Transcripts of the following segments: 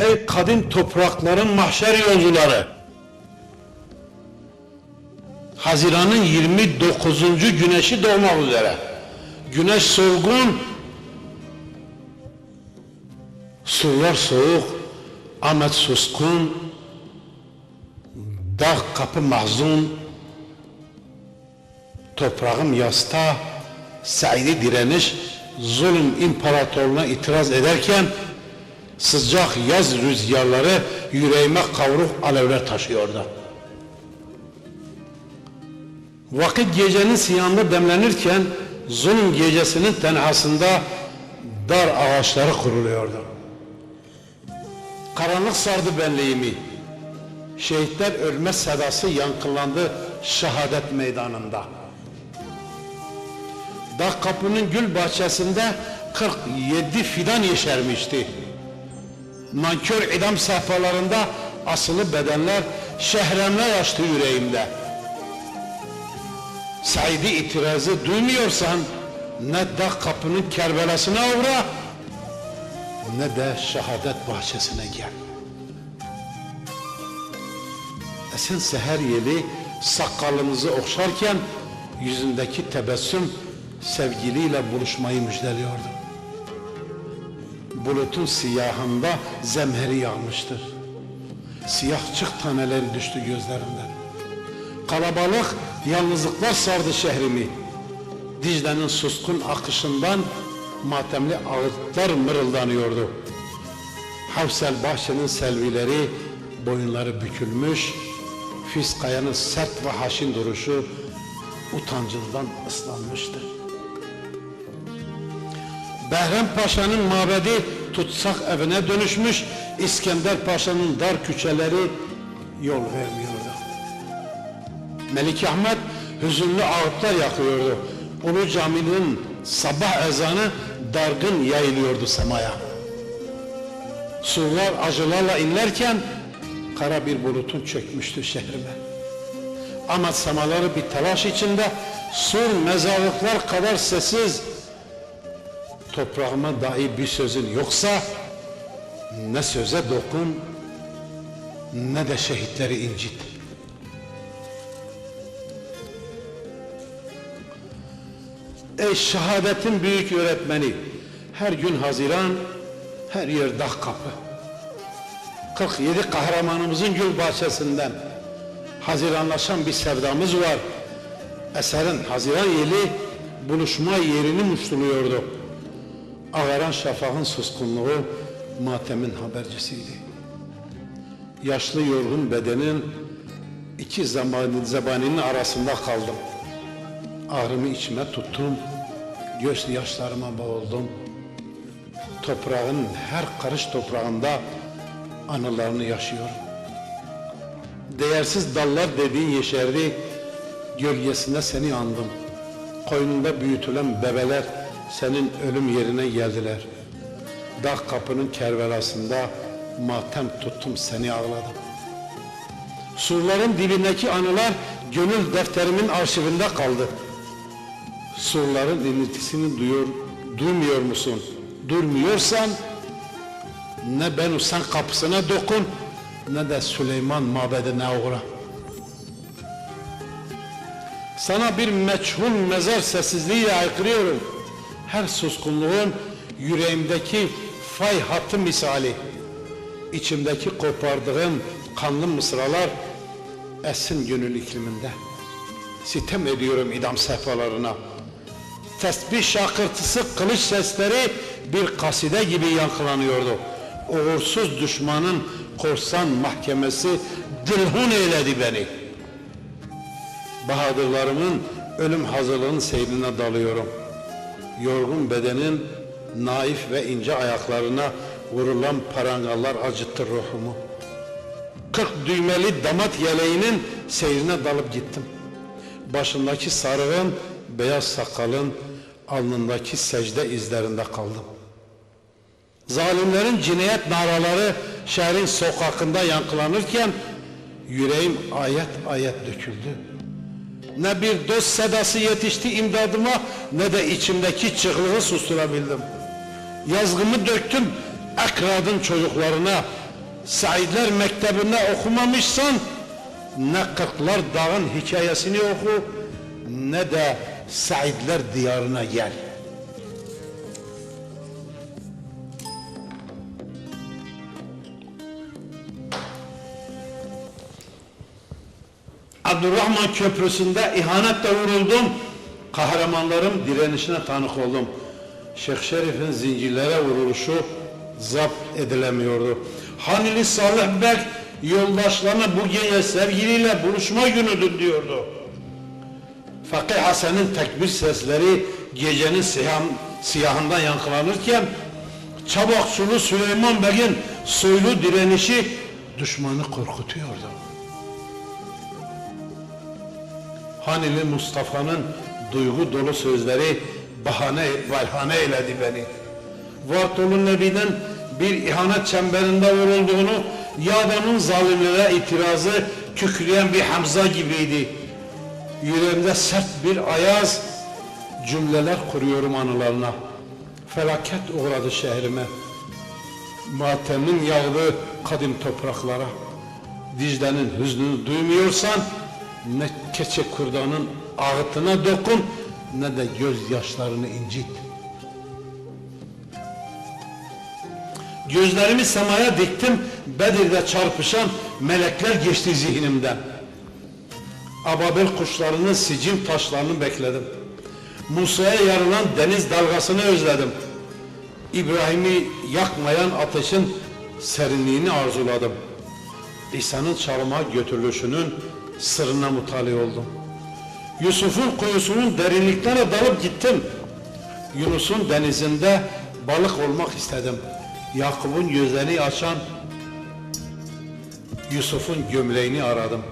Ey kadim toprakların mahşer yolcuları. Haziran'ın 29. güneşi doğmak üzere. Güneş solgun, sular soğuk, Ahmet suskun, dağ kapı mahzun, toprağım yasta, Said'i direniş, zulüm imparatorluğuna itiraz ederken, sıcak yaz rüzgarları yüreğime kavruk alevler taşıyordu. Vakit gecenin siyahında demlenirken zulüm gecesinin tenhasında dar ağaçları kuruluyordu. Karanlık sardı benliğimi. Şehitler ölmez sedası yankılandı şehadet meydanında. Dağ kapının gül bahçesinde 47 fidan yeşermişti. Nankör idam sehpalarında asılı bedenler şehremler açtı yüreğimde. Said'i itirazı duymuyorsan ne dağ kapının kerbelasına uğra ne de şehadet bahçesine gel. Esen seher yeli sakalımızı okşarken yüzündeki tebessüm sevgiliyle buluşmayı müjdeliyordu. Bulutun siyahında zemheri yağmıştır. Siyah çık taneleri düştü gözlerinden. Kalabalık yalnızlıklar sardı şehrimi. Dicle'nin suskun akışından matemli ağıtlar mırıldanıyordu. Havsel bahçenin selvileri boyunları bükülmüş, Fiskaya'nın sert ve haşin duruşu utancından ıslanmıştı. Behrem Paşa'nın mabedi tutsak evine dönüşmüş, İskender Paşa'nın dar küçeleri yol vermiyordu. Melik Ahmet hüzünlü ağıtlar yakıyordu. Ulu caminin sabah ezanı dargın yayılıyordu semaya. Sular acılarla inlerken kara bir bulutun çökmüştü şehrime. Ama semaları bir telaş içinde sur mezarlıklar kadar sessiz toprağıma dahi bir sözün yoksa ne söze dokun ne de şehitleri incit. Ey şehadetin büyük öğretmeni her gün Haziran her yer dağ kapı. 47 kahramanımızın gül bahçesinden Haziranlaşan bir sevdamız var. Eserin Haziran yeli buluşma yerini muştuluyordu Ağaran şafağın suskunluğu matemin habercisiydi. Yaşlı yorgun bedenin iki zamanın zebaninin arasında kaldım. Ağrımı içime tuttum, göz yaşlarıma boğuldum. Toprağın her karış toprağında anılarını yaşıyorum. Değersiz dallar dediğin yeşerdi, gölgesinde seni andım. Koynunda büyütülen bebeler, senin ölüm yerine geldiler. Dağ kapının kervelasında matem tuttum seni ağladım. Surların dibindeki anılar gönül defterimin arşivinde kaldı. Surların iniltisini duyuyor, duymuyor musun? Durmuyorsan ne ben sen kapısına dokun ne de Süleyman mabedine uğra. Sana bir meçhul mezar sessizliğiyle aykırıyorum her suskunluğun yüreğimdeki fay hattı misali, içimdeki kopardığım kanlı mısralar esin gönül ikliminde. Sitem ediyorum idam sehpalarına. Tesbih şakırtısı kılıç sesleri bir kaside gibi yankılanıyordu. Uğursuz düşmanın korsan mahkemesi dilhun eyledi beni. Bahadırlarımın ölüm hazırlığının seyrine dalıyorum yorgun bedenin naif ve ince ayaklarına vurulan parangallar acıttı ruhumu. Kırk düğmeli damat yeleğinin seyrine dalıp gittim. Başındaki sarığın, beyaz sakalın, alnındaki secde izlerinde kaldım. Zalimlerin cinayet naraları şehrin sokakında yankılanırken yüreğim ayet ayet döküldü. Ne bir dost sedası yetişti imdadıma ne de içimdeki çığlığı susturabildim. Yazgımı döktüm ekradın çocuklarına Saidler Mektebi'nde okumamışsan ne Kırklar Dağ'ın hikayesini oku ne de Saidler diyarına gel. Abdurrahman Köprüsü'nde ihanetle vuruldum. Kahramanlarım direnişine tanık oldum. Şeyh Şerif'in zincirlere vuruluşu zapt edilemiyordu. Hanili Salih Bek yoldaşlarına bu gece sevgiliyle buluşma günüdür diyordu. Fakih Hasan'ın tekbir sesleri gecenin siyah, siyahından yankılanırken Çabakçulu Süleyman Bey'in soylu direnişi düşmanı korkutuyordu. Hanili Mustafa'nın duygu dolu sözleri bahane, valhane eyledi beni. Vartolu Nebi'den bir ihanet çemberinde vurulduğunu, Yadan'ın zalimlere itirazı kükreyen bir Hamza gibiydi. Yüreğimde sert bir ayaz, cümleler kuruyorum anılarına. Felaket uğradı şehrime. Matemin yağdığı kadim topraklara. Dicle'nin hüznünü duymuyorsan, ne keçe kurdanın ağıtına dokun, ne de gözyaşlarını incit. Gözlerimi semaya diktim, Bedir'de çarpışan melekler geçti zihnimden. Ababil kuşlarının sicim taşlarını bekledim. Musa'ya yarılan deniz dalgasını özledim. İbrahim'i yakmayan ateşin serinliğini arzuladım. İsa'nın çalıma götürülüşünün sırrına mutali oldum. Yusuf'un kuyusunun derinliklerine dalıp gittim. Yunus'un denizinde balık olmak istedim. Yakup'un gözlerini açan Yusuf'un gömleğini aradım.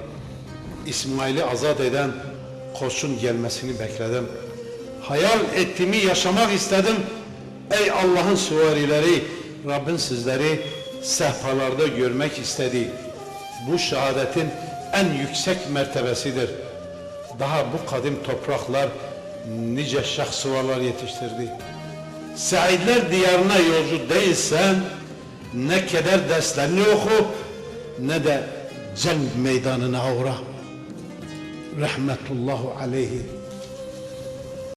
İsmail'i azat eden koçun gelmesini bekledim. Hayal ettiğimi yaşamak istedim. Ey Allah'ın süvarileri, Rabbin sizleri sehpalarda görmek istedi. Bu şehadetin en yüksek mertebesidir. Daha bu kadim topraklar nice şahsuvalar yetiştirdi. Saidler diyarına yolcu değilsen ne keder derslerini oku ne de cenk meydanına uğra. Rahmetullahu aleyhi